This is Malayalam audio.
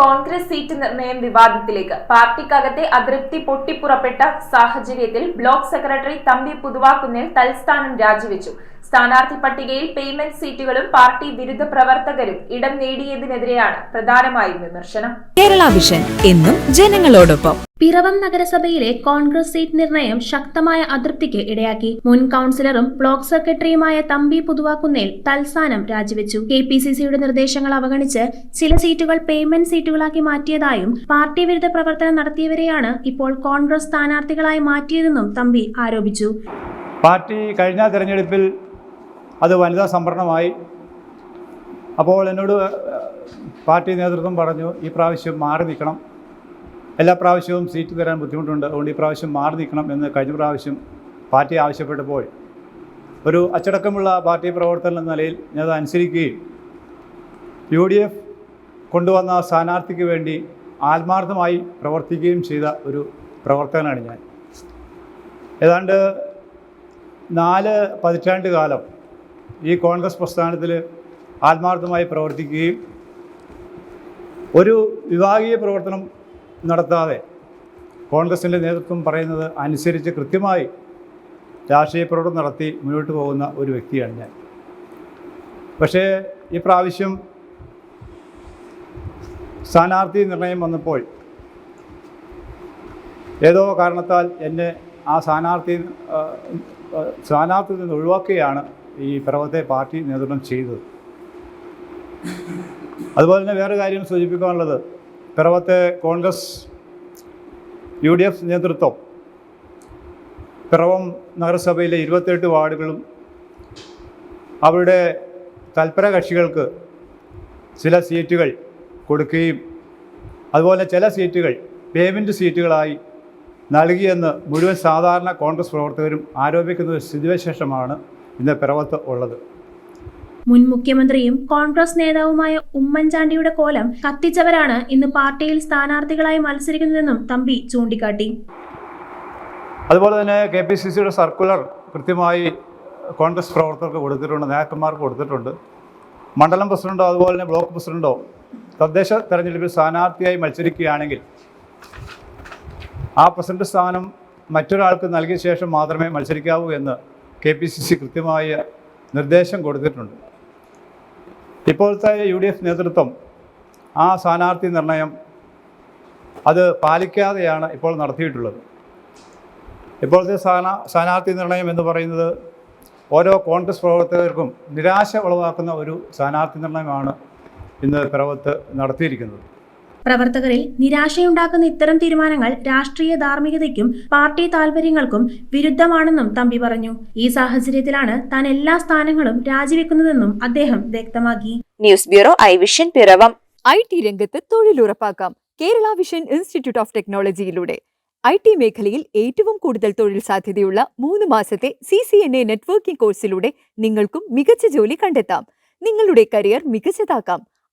കോൺഗ്രസ് സീറ്റ് നിർണയം വിവാദത്തിലേക്ക്. പാർട്ടിക്കകത്തെ അതൃപ്തി പൊട്ടിപ്പുറപ്പെട്ട സാഹചര്യത്തിൽ ബ്ലോക്ക് സെക്രട്ടറി തമ്പി പുതുവാക്കുന്നിൽ തൽസ്ഥാനം രാജിവെച്ചു. സ്ഥാനാർത്ഥി പട്ടികയിൽ പേയ്മെന്റ് സീറ്റുകളും പാർട്ടി വിരുദ്ധ പ്രവർത്തകരും ഇടം നേടിയതിനെതിരെയാണ് പ്രധാനമായും വിമർശനം. കേരള വിഷൻ എന്നും ജനങ്ങളോടൊപ്പം. പിറവം നഗരസഭയിലെ കോൺഗ്രസ് സീറ്റ് നിർണയം ശക്തമായ അതൃപ്തിക്ക് ഇടയാക്കി. മുൻ കൌൺസിലറും ബ്ലോക്ക് സെക്രട്ടറിയുമായ തമ്പി പുതുവാക്കുന്നേൽ തൽസ്ഥാനം രാജിവെച്ചു. കെ പി സി സിയുടെ നിർദ്ദേശങ്ങൾ അവഗണിച്ച് ചില സീറ്റുകൾ പേയ്മെന്റ് സീറ്റുകളാക്കി മാറ്റിയതായും പാർട്ടി വിരുദ്ധ പ്രവർത്തനം നടത്തിയവരെയാണ് ഇപ്പോൾ കോൺഗ്രസ് സ്ഥാനാർത്ഥികളായി മാറ്റിയതെന്നും തമ്പി ആരോപിച്ചു. പാർട്ടി കഴിഞ്ഞ തെരഞ്ഞെടുപ്പിൽ അത് വനിതാ സംവരണമായി. അപ്പോൾ എന്നോട് പാർട്ടി നേതൃത്വം പറഞ്ഞു ഈ പ്രാവശ്യം മാറി നിൽക്കണം. എല്ലാ പ്രാവശ്യവും സീറ്റ് തരാൻ ബുദ്ധിമുട്ടുണ്ട്. അതുകൊണ്ട് ഈ പ്രാവശ്യം മാറി നിൽക്കണം എന്ന് കഴിഞ്ഞ പ്രാവശ്യം പാർട്ടി ആവശ്യപ്പെട്ടപ്പോൾ ഒരു അച്ചടക്കമുള്ള പാർട്ടി പ്രവർത്തനം എന്ന നിലയിൽ ഞാൻ അനുസരിക്കുകയും യു ഡി എഫ് കൊണ്ടുവന്ന സ്ഥാനാർത്ഥിക്ക് വേണ്ടി ആത്മാർത്ഥമായി പ്രവർത്തിക്കുകയും ചെയ്ത ഒരു പ്രവർത്തകനാണ് ഞാൻ. ഏതാണ്ട് നാല് പതിറ്റാണ്ട് കാലം ഈ കോൺഗ്രസ് പ്രസ്ഥാനത്തിൽ ആത്മാർത്ഥമായി പ്രവർത്തിക്കുകയും ഒരു വിഭാഗീയ പ്രവർത്തനം നടത്താതെ കോൺഗ്രസിന്റെ നേതൃത്വം പറയുന്നത് അനുസരിച്ച് കൃത്യമായി രാഷ്ട്രീയ പ്രവർത്തനം നടത്തി മുന്നോട്ട് പോകുന്ന ഒരു വ്യക്തിയാണ് ഞാൻ. പക്ഷേ ഈ പ്രാവശ്യം സ്ഥാനാർത്ഥി നിർണയം വന്നപ്പോൾ ഏതോ കാരണത്താൽ എന്നെ ആ സ്ഥാനാർത്ഥി സ്ഥാനാർത്ഥി നിന്ന് ഒഴിവാക്കുകയാണ് ഈ പിറവത്തെ പാർട്ടി നേതൃത്വം ചെയ്തത്. അതുപോലെ തന്നെ വേറെ കാര്യം സൂചിപ്പിക്കാനുള്ളത്. പിറവത്തെ കോൺഗ്രസ് യു ഡി എഫ് നേതൃത്വം പിറവം നഗരസഭയിലെ ഇരുപത്തെട്ട് വാർഡുകളും അവരുടെ തൽപര കക്ഷികൾക്ക് ചില സീറ്റുകൾ കൊടുക്കുകയും അതുപോലെ ചില സീറ്റുകൾ പേയ്മെന്റ് സീറ്റുകളായി നൽകിയെന്ന് മുഴുവൻ സാധാരണ കോൺഗ്രസ് പ്രവർത്തകരും ആരോപിക്കുന്ന ഒരു സ്ഥിതിവിശേഷമാണ് ഇന്ന് പിറവത്ത് ഉള്ളത്. മുൻ മുഖ്യമന്ത്രിയും കോൺഗ്രസ് നേതാവുമായ ഉമ്മൻചാണ്ടിയുടെ കോലം കത്തിച്ചവരാണ് ഇന്ന് പാർട്ടിയിൽ സ്ഥാനാർത്ഥികളായി മത്സരിക്കുന്നതെന്നും തമ്പി ചൂണ്ടിക്കാട്ടി. അതുപോലെ തന്നെ കെ പി സി സിയുടെ സർക്കുലർ കൃത്യമായി കോൺഗ്രസ് പ്രവർത്തകർക്ക് കൊടുത്തിട്ടുണ്ട് നേതാക്കന്മാർക്ക് കൊടുത്തിട്ടുണ്ട്. മണ്ഡലം പ്രസിഡന്റോ അതുപോലെ തന്നെ ബ്ലോക്ക് പ്രസിഡന്റോ തദ്ദേശ തെരഞ്ഞെടുപ്പിൽ സ്ഥാനാർത്ഥിയായി മത്സരിക്കുകയാണെങ്കിൽ ആ പ്രസിഡന്റ് സ്ഥാനം മറ്റൊരാൾക്ക് നൽകിയ ശേഷം മാത്രമേ മത്സരിക്കാവൂ എന്ന് കെ പി സി സി കൃത്യമായ നിർദ്ദേശം കൊടുത്തിട്ടുണ്ട്. ഇപ്പോഴത്തെ യു ഡി എഫ് നേതൃത്വം ആ സ്ഥാനാർത്ഥി നിർണയം അത് പാലിക്കാതെയാണ് ഇപ്പോൾ നടത്തിയിട്ടുള്ളത്. ഇപ്പോഴത്തെ സ്ഥാന സ്ഥാനാർത്ഥി നിർണയം എന്ന് പറയുന്നത് ഓരോ കോൺഗ്രസ് പ്രവർത്തകർക്കും നിരാശ ഉളവാക്കുന്ന ഒരു സ്ഥാനാർത്ഥി നിർണയമാണ് ഇന്ന് പിറവത്ത് നടത്തിയിരിക്കുന്നത്. പ്രവർത്തകരിൽ നിരാശയുണ്ടാക്കുന്ന ഇത്തരം തീരുമാനങ്ങൾ രാഷ്ട്രീയ ധാർമ്മികതയ്ക്കും പാർട്ടി താൽപര്യങ്ങൾക്കും വിരുദ്ധമാണെന്നും തമ്പി പറഞ്ഞു. ഈ സാഹചര്യത്തിലാണ് താൻ എല്ലാ സ്ഥാനങ്ങളും രാജിവെക്കുന്നതെന്നും അദ്ദേഹം വ്യക്തമാക്കി. News bureau I vision Piravom. I T രംഗത്ത് തൊഴിലുറപ്പാക്കാം. കേരള വിഷൻ ഇൻസ്റ്റിറ്റ്യൂട്ട് ഓഫ് ടെക്നോളജിയിലൂടെ. ഐ ടി മേഖലയിൽ ഏറ്റവും കൂടുതൽ തൊഴിൽ സാധ്യതയുള്ള മൂന്ന് മാസത്തെ C C N A networking കോഴ്സിലൂടെ നിങ്ങൾക്കും മികച്ച ജോലി കണ്ടെത്താം. നിങ്ങളുടെ കരിയർ മികച്ചതാക്കാം.